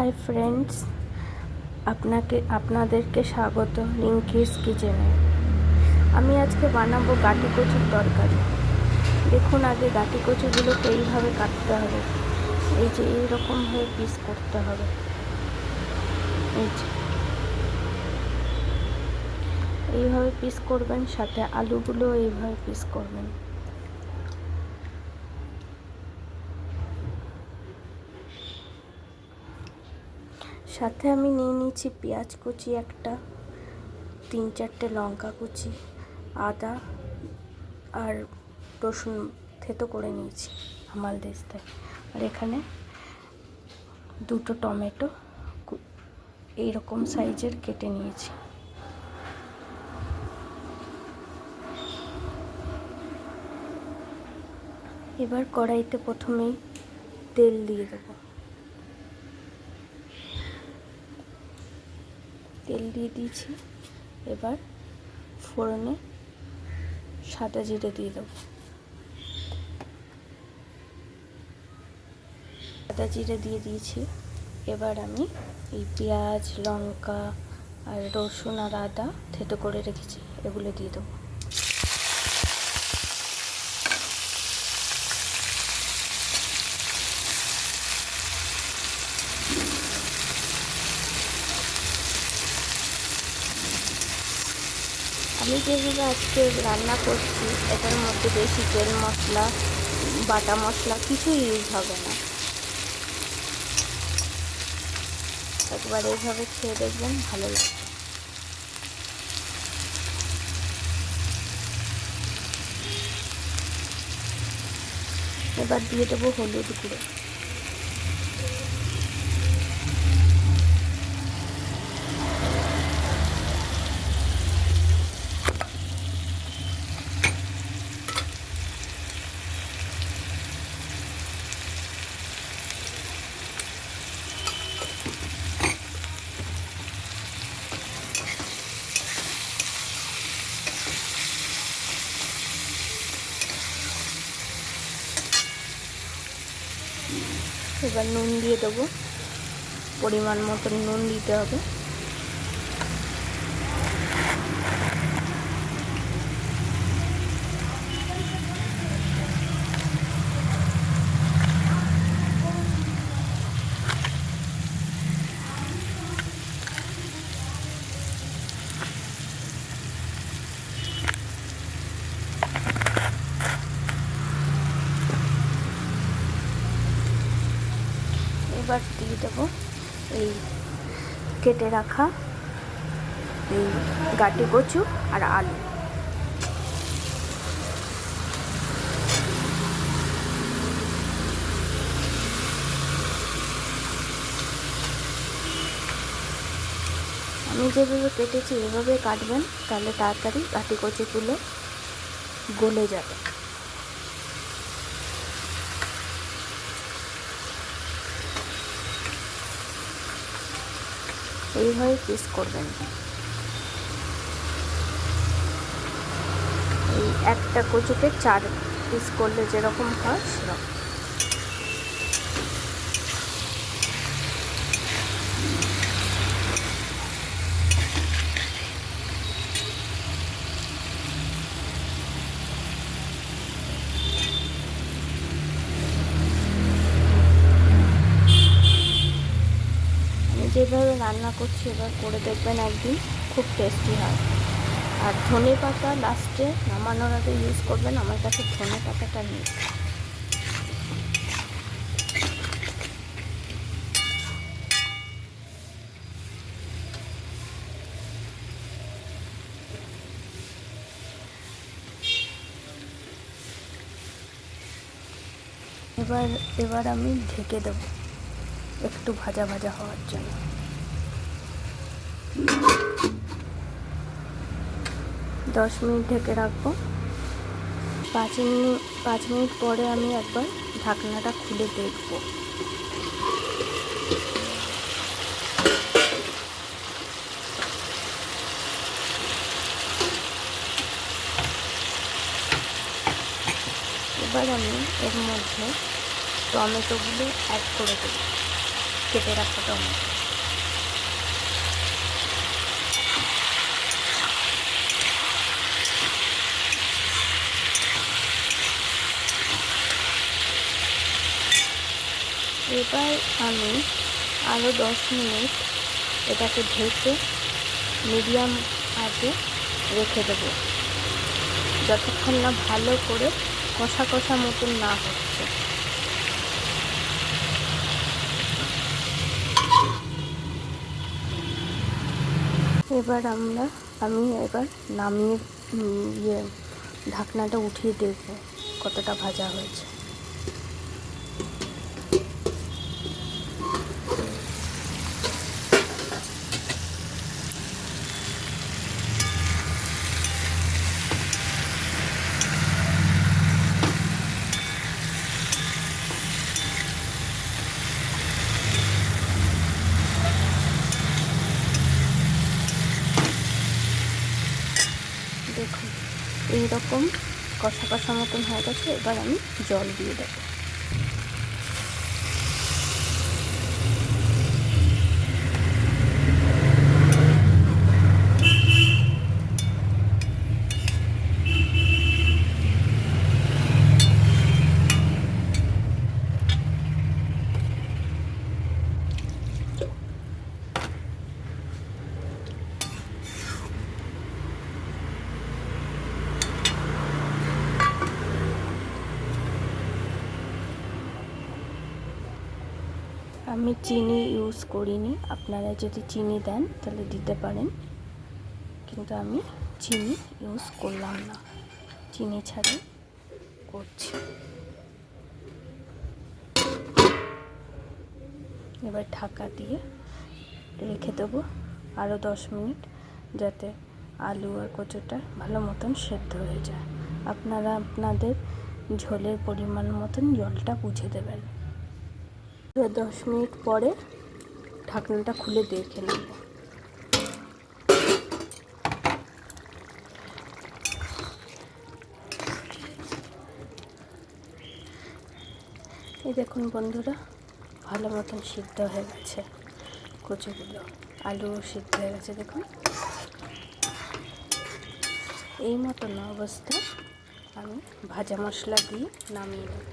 Hi friends আপনাকে, আপনাদেরকে স্বাগত। রিঙ্কিস কিচেনে আমি আজকে বানাবো গাটি কচুর তরকারি। দেখুন আগে গাটি কচুগুলোকে এইভাবে কাটতে হবে। এই যে এইরকমভাবে পিস করতে হবে। এই যে। এইভাবে পিস করবেন, সাথে আলুগুলো এইভাবে পিস করবেন। সাথে আমি নিয়ে নিয়েছি পেঁয়াজ কুচি একটা, তিন চারটে লঙ্কা কুচি, আদা আর রসুন থেতো করে নিয়েছি হামাল দিস্তায় আর এখানে দুটো টমেটো এইরকম সাইজের কেটে নিয়েছি। এবার কড়াইতে প্রথমেই তেল দিয়ে দেবো। তেল দিয়ে দিয়েছি। এবার ফোড়নে সাদা জিরে দিয়ে দেবো। সাদা জিরে দিয়ে দিয়েছি। এবার আমি এই পেঁয়াজ, লঙ্কা আর রসুন আর আদা থেতো করে রেখেছি। এগুলো দিয়ে দেবো। আমি যেভাবে আজকে রান্না করছি, এটার মধ্যে বেশি তেল মশলা, বাটা মশলা কিছুই ইউজ হবে না। একবার এইভাবে খেয়ে দেখবেন ভালো লাগবে। এবার দিয়ে দেবো হলুদ গুঁড়ো। এবার নুন দিয়ে দেবো। পরিমাণ মতন নুন দিতে হবে এবার দিয়ে দেবো এই কেটে রাখা এই গাটি কচু আর আলু। আমি যেভাবে কেটেছি এভাবে কাটবেন, তাহলে তাড়াতাড়ি গাটি কচুগুলো গলে যাবে। এইভাবে পিস করবেন। এই একটা কচুকে চার পিস করলে যেরকম হয় সেরকম যেভাবে রান্না করছি, এবার করে দেখবেন একদিন, খুব টেস্টি হয়। আর ধনে পাতা লাস্টে নামানোর আগে ইউজ করবেন, আমার কাছে ধনে পাতাটা নেই। এবার এবার আমি ঢেকে দেবো, একটু ভাজা ভাজা হওয়ার জন্য। দশ মিনিট ঢেকে রাখব। পাঁচ মিনিট পাঁচ মিনিট পরে আমি একবার ঢাকনাটা খুলে দেখব। এবার আমি এর মধ্যে টমেটোগুলো অ্যাড করে দেবো। কেটে রাখা টমেটো। এবার আমি আরও দশ মিনিট এটাকে ঢেকে মিডিয়াম আঁচে রেখে দেবো। যতক্ষণ না ভালো করে কষা কষা মতন না হচ্ছে। এবার আমরা, আমি এবার নামিয়ে ইয়ে ঢাকনাটা উঠিয়ে দেখব কতটা ভাজা হয়েছে দেখুন এইরকম কষা কষা মতন হয়ে গেছে এবার আমি জল দিয়ে দেবো। আমি চিনি ইউজ করিনি। আপনারা যদি চিনি দেন, তাহলে দিতে পারেন। কিন্তু আমি চিনি ইউজ করলাম না। চিনি ছাড়াই করছি। এবার ঢাকা দিয়ে রেখে দেবো আরও দশ মিনিট, যাতে আলু আর কচুটা ভালো মতন সেদ্ধ হয়ে যায়। আপনারা আপনাদের ঝোলের পরিমাণ মতন জলটা বুঝে দেবেন। তো দশ মিনিট পরে ঢাকনাটা খুলে দেখে নেব। এই দেখুন বন্ধুরা, ভালো মতন সিদ্ধ হয়ে গেছে কচুগুলো, আলুও সিদ্ধ হয়ে গেছে, দেখুন। এই মতন অবস্থায় আমি ভাজা মশলা দিয়ে নামিয়ে নেব।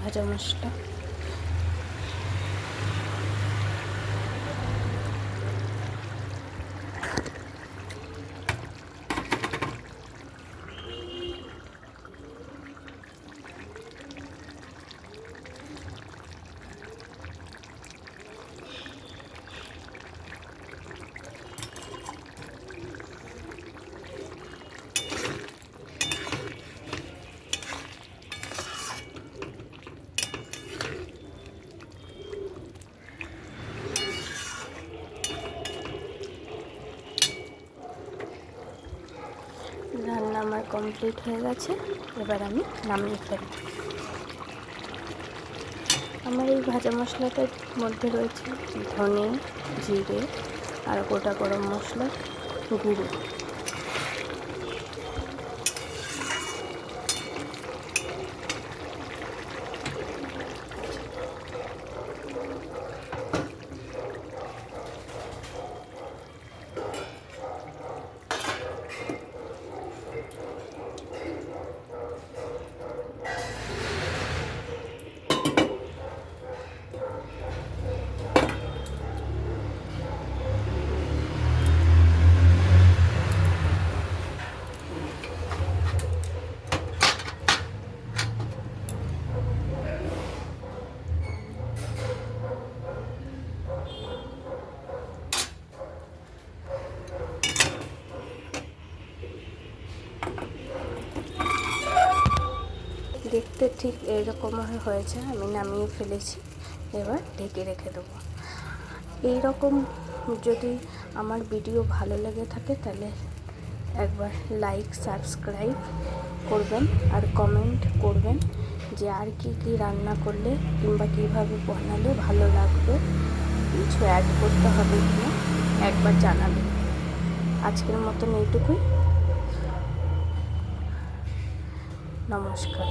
ভাজা মশলা রান্না আমার কমপ্লিট হয়ে গেছে, এবার আমি নামিয়ে ফেলি আমার এই ভাজা মশলাটার মধ্যে রয়েছে ধনে, জিরে আর গোটা গরম মশলা গুঁড়ো। দেখতে ঠিক এরকম হয়েছে, আমি নামিয়ে ফেলেছি, এবার ঢেকে রেখে দেবো। এই রকম যদি আমার ভিডিও ভালো লেগে থাকে, তাহলে একবার লাইক সাবস্ক্রাইব করবেন আর কমেন্ট করবেন যে আর কি কি রান্না করলে কিংবা কীভাবে বানালে ভালো লাগবে, কিছু অ্যাড করতে হবে কিনা একবার জানাবেন। আজকের মতন এইটুকুই। নমস্কার।